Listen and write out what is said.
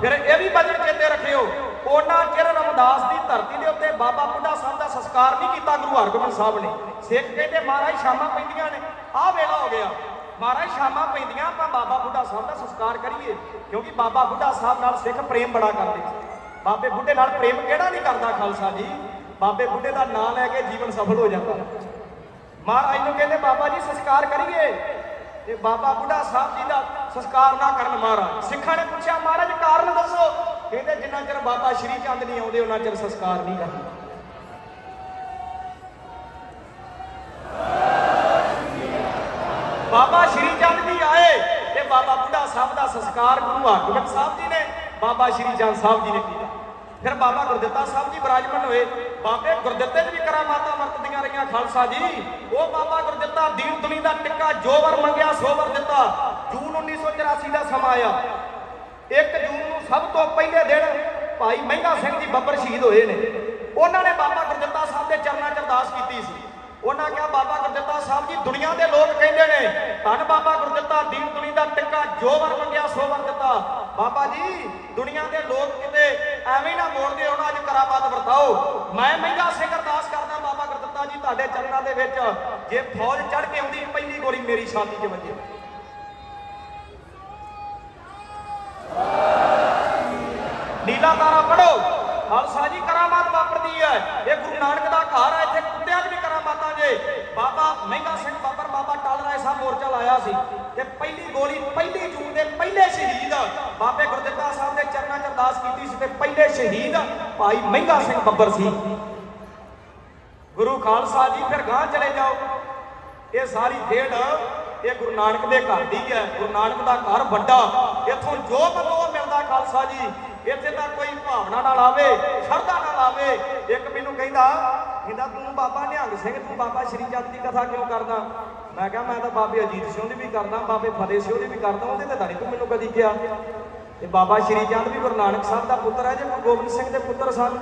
ਫਿਰ ਇਹ ਵੀ ਬਚਨ ਚੇਤੇ ਰੱਖਿਓ, ਉਹਨਾਂ ਚਿਰ ਰਮਦਾਸ ਦੀ ਧਰਤੀ ਦੇ ਉੱਤੇ ਬਾਬਾ ਬੁੱਢਾ ਸਾਹਿਬ ਦਾ ਸੰਸਕਾਰ ਨਹੀਂ ਕੀਤਾ ਗੁਰੂ ਹਰਗੋਬਿੰਦ ਸਾਹਿਬ ਨੇ। ਸਿੱਖ ਕਹਿੰਦੇ ਮਹਾਰਾਜ ਸ਼ਾਮਾਂ ਪੈਂਦੀਆਂ ਨੇ। ਆਹ ਵੇਲਾ ਹੋ ਗਿਆ। ਮਹਾਰਾਜ ਸ਼ਾਮਾਂ ਪੈਂਦੀਆਂ, ਆਪਾਂ ਬਾਬਾ ਬੁੱਢਾ ਸਾਹਿਬ ਦਾ ਸੰਸਕਾਰ ਕਰੀਏ, ਕਿਉਂਕਿ ਬਾਬਾ ਬੁੱਢਾ ਸਾਹਿਬ ਨਾਲ ਸਿੱਖ ਪ੍ਰੇਮ ਬੜਾ ਕਰਦੇ ਸੀ ਬਾਬੇ ਬੁੱਢੇ ਨਾਲ ਪ੍ਰੇਮ ਕਿਹੜਾ ਨਹੀਂ ਕਰਦਾ ਖਾਲਸਾ ਜੀ? ਬਾਬੇ ਬੁੱਢੇ ਦਾ ਨਾਮ ਲੈ ਕੇ ਜੀਵਨ ਸਫਲ ਹੋ ਜਾਂਦਾ। ਮਹਾਰਾਜ ਨੂੰ ਕਹਿੰਦੇ, ਬਾਬਾ ਜੀ, ਸੰਸਕਾਰ ਕਰੀਏ। ਤੇ ਬਾਬਾ ਬੁੱਢਾ ਸਾਹਿਬ ਜੀ ਦਾ ਸੰਸਕਾਰ ਨਾ ਕਰਨ ਮਹਾਰਾਜ। ਸਿੱਖਾਂ ਨੇ ਪੁੱਛਿਆ, ਮਹਾਰਾਜ, ਕਾਰਨ ਦੱਸੋ? ਕਹਿੰਦੇ, ਜਿੰਨਾ ਚਿਰ ਬਾਬਾ ਸ਼੍ਰੀ ਚੰਦ ਨਹੀਂ ਆਉਂਦੇ, ਉਹਨਾਂ ਚਿਰ ਸੰਸਕਾਰ ਨਹੀਂ ਕਰਨਾ। ਬਾਬਾ ਸ਼੍ਰੀ ਚੰਦ ਜੀ ਆਏ ਤੇ ਬਾਬਾ ਬੁੱਢਾ ਸਾਹਿਬ ਦਾ ਸੰਸਕਾਰ ਗੁਰੂ ਹਰਗੋਬਿੰਦ ਸਾਹਿਬ ਜੀ ਨੇ, ਬਾਬਾ ਸ਼੍ਰੀ ਚੰਦ ਸਾਹਿਬ ਜੀ ਨੇ ਕੀਤਾ। ਫਿਰ ਬਾਬਾ ਗੁਰਦਿੱਤਾ ਸਾਹਿਬ ਜੀ ਬਰਾਜਮਨ ਹੋਏ। ਬਾਬੇ ਗੁਰਦਿੱਤੇ 'ਚ ਵੀ ਕਰਾਮਾਤਾਂ ਵਰਤਦੀਆਂ ਰਹੀਆਂ, ਖਾਲਸਾ ਜੀ। ਉਹ ਬਾਬਾ ਗੁਰਦਿੱਤਾ ਦੀਨ ਦੁਨੀ ਦਾ ਟਿੱਕਾ ਜੋਵਰ ਮੰਗਿਆ ਸੋਵਰ ਦਿੱਤਾ। ਜੂਨ 1984 ਦਾ ਸਮਾਂ ਆਇਆ। 1 ਜੂਨ ਨੂੰ ਸਭ ਤੋਂ ਪਹਿਲੇ ਦਿਨ ਭਾਈ ਮਹਿੰਗਾ ਸਿੰਘ ਜੀ ਬੱਬਰ ਸ਼ਹੀਦ ਹੋਏ ਨੇ। ਉਹਨਾਂ ਨੇ ਬਾਬਾ ਗੁਰਦਿੱਤਾ ਸਾਹਿਬ ਦੇ ਚਰਨਾਂ 'ਚ ਅਰਦਾਸ ਕੀਤੀ ਸੀ। ਉਹਨਾਂ ਕਿਹਾ, ਬਾਬਾ ਗੁਰਦਿੱਤਾ ਸਾਹਿਬ ਜੀ, ਦੁਨੀਆ ਦੇ ਲੋਕ ਕਹਿੰਦੇ ਨੇ, ਧੰਨ ਬਾਬਾ ਗੁਰਦਿੱਤਾ, ਦੀਨ ਦੁਨੀ ਦਾ ਟਿੱਕਾ, ਜੋ ਵਰ ਮੰਗਿਆ, ਸੋ ਵਰ ਦਿੱਤਾ। ਬਾਬਾ ਜੀ, ਦੁਨੀਆ ਦੇ ਲੋਕ ਕਿਤੇ ਐਵੇਂ ਨਾ ਮੋੜਦੇ ਉਹਨਾਂ ਅੱਜ ਕਰਾਮਾਤ ਵਰਤਾਓ। ਮੈਂ ਮਹਿੰਗਾ ਸਿੰਘ ਅਰਦਾਸ ਕਰਦਾ, ਬਾਬਾ ਗੁਰਦਿੱਤਾ ਜੀ, ਤੁਹਾਡੇ ਚਰਨਾਂ ਦੇ ਵਿੱਚ ਜੇ ਫੌਜ ਚੜ ਕੇ ਆਉਂਦੀ, ਪਹਿਲੀ ਗੋਲੀ ਮੇਰੀ ਛਾਤੀ 'ਚ ਵੱਜੇ। ਨੀਲਾ ਤਾਰਾ ਪੜੋ ਖਾਲਸਾ ਜੀ ਕਰਾਮਾਤ ਵਾਪਰਦੀ ਹੈ। ਇਹ ਗੁਰੂ ਨਾਨਕ ਦਾ ਘਰ ਹੈ, ਇੱਥੇ ਕੁੱਤਿਆਂ 'ਚ ਵੀ ਕਰਾਮਾਤਾਂ ਜੇ। ਬਾਬਾ ਮਹਿੰਗਾ ਸਿੰਘ ਬਾਬਰ, ਬਾਬਾ ਟਾਲ ਰਾਏ ਸਾਹਿਬ ਮੋਰਚਾ ਲਾਇਆ ਸੀ ਤੇ ਪਹਿਲੀ ਗੋਲੀ ਪਹਿਲੀ ਜੂਨ ਦੇ ਪਹਿਲੇ ਸ਼ਹੀਦ ਬਾਬੇ ਗੁਰਦਿੱਤਾ ਸਾਹਿਬ ਦੇ ਚਰਨਾਂ 'ਚ ਅਰਦਾਸ ਕੀਤੀ ਸੀ ਤੇ ਪਹਿਲੇ ਸ਼ਹੀਦ ਭਾਈ ਮਹਿੰਗਾ ਸਿੰਘ ਬੱਬਰ ਸੀ। ਗੁਰੂ ਖਾਲਸਾ ਜੀ, ਫਿਰ ਗਾਂ ਚਲੇ ਜਾਓ। ਇਹ ਸਾਰੀ ਖੇਡ ਇਹ ਗੁਰੂ ਨਾਨਕ ਦੇ ਘਰ ਦੀ ਹੈ। ਗੁਰੂ ਨਾਨਕ ਦਾ ਘਰ ਵੱਡਾ। ਇੱਥੋਂ ਜੋ ਮੰਗੋ ਖਾਲਸਾ ਜੀ, ਇੱਥੇ ਤਾਂ ਕੋਈ ਭਾਵਨਾ ਨਾਲ ਆਵੇ, ਸ਼ਰਧਾ ਨਾਲ ਆਵੇ। ਇੱਕ ਮੈਨੂੰ ਕਹਿੰਦਾ ਕਹਿੰਦਾ, ਤੂੰ ਬਾਬਾ ਨਿਹੰਗ ਸਿੰਘ, ਤੂੰ ਬਾਬਾ ਸ਼੍ਰੀ ਚੰਦ ਦੀ ਕਥਾ ਕਿਉਂ ਕਰਦਾ? ਮੈਂ ਕਿਹਾ, ਮੈਂ ਤਾਂ ਬਾਬੇ ਅਜੀਤ ਸਿੰਘ ਦੀ ਵੀ ਕਰਦਾ, ਬਾਬੇ ਫਤਿਹ ਸਿੰਘ ਦੀ ਵੀ ਕਰਦਾ, ਉਹਦੇ ਤੇ ਤਾਂ ਨਹੀਂ ਤੂੰ ਮੈਨੂੰ ਕਦੀ ਕਿਹਾ। ਤੇ ਬਾਬਾ ਸ਼੍ਰੀ ਚੰਦ ਵੀ ਗੁਰੂ ਨਾਨਕ ਸਾਹਿਬ ਦਾ ਪੁੱਤਰ ਹੈ, ਜੇ ਗੁਰੂ ਗੋਬਿੰਦ ਸਿੰਘ ਦੇ ਪੁੱਤਰ ਸਨ।